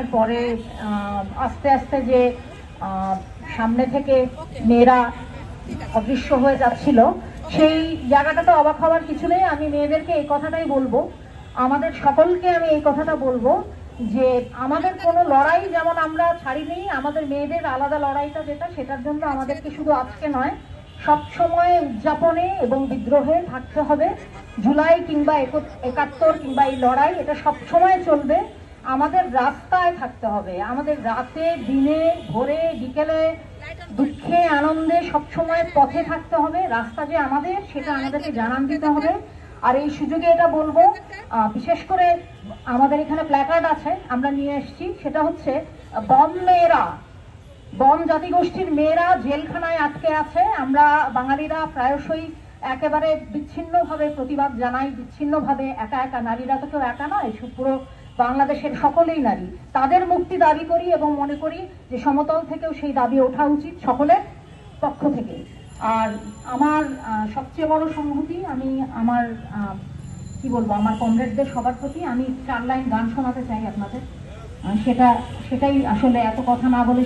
আন্দোলনের পরে আস্তে আস্তে যে সামনে থেকে মেয়েরা অদৃশ্য হয়ে যাচ্ছিল, সেই জায়গাটা তো অবাক হওয়ার কিছু নেই। আমি মেয়েদেরকে এই কথাটাই বলব। আমাদের সকলকে আমি এই কথাটা বলব যে, আমাদের কোনো লড়াই যেমন আমরা ছাড়িনি, আমাদের মেয়েদের আলাদা লড়াইটা যেটা, সেটার জন্য আমাদেরকে শুধু আজকে নয়, সব সময় উদযাপনে এবং বিদ্রোহে থাকতে হবে। জুলাই কিংবা একাত্তর কিংবা এই লড়াই, এটা সব সময় চলবে। আমাদের রাস্তায় থাকতে হবে। আমাদের রাতে, দিনে, ভোরে, বিকেলে, দুঃখে, আনন্দে সবসময় পথে থাকতে হবে। রাস্তা যে আমাদের, সেটা আমাদেরকে জানান দিতে হবে। আর এই সুযোগে এটা বলব বিশেষ করে আমাদের এখানে প্ল্যাকার্ড আছে, আমরা নিয়ে এসেছি। সেটা হচ্ছে বম মেয়েরা, বন জাতিগোষ্ঠীর মেয়েরা জেলখানায় আটকে আছে। আমরা বাঙালিরা প্রায়শই একেবারে বিচ্ছিন্নভাবে প্রতিবাদ জানাই, বিচ্ছিন্নভাবে একা একা, নারীরা তো কেউ একা নয় পুরো বাংলাদেশের সকলেই নারী। তাদের মুক্তি দাবি করি এবং মনে করি যে সমতল থেকেও সেই দাবি ওঠা উচিত সকলের পক্ষ থেকে। আর আমার সবচেয়ে বড় সংহতি, আমি আমার কি বলব, আমার কমরেডদের সবার প্রতি আমি চার লাইন গান শোনাতে চাই আপনাদের। সেটা, সেটাই আসলে এত কথা না বলে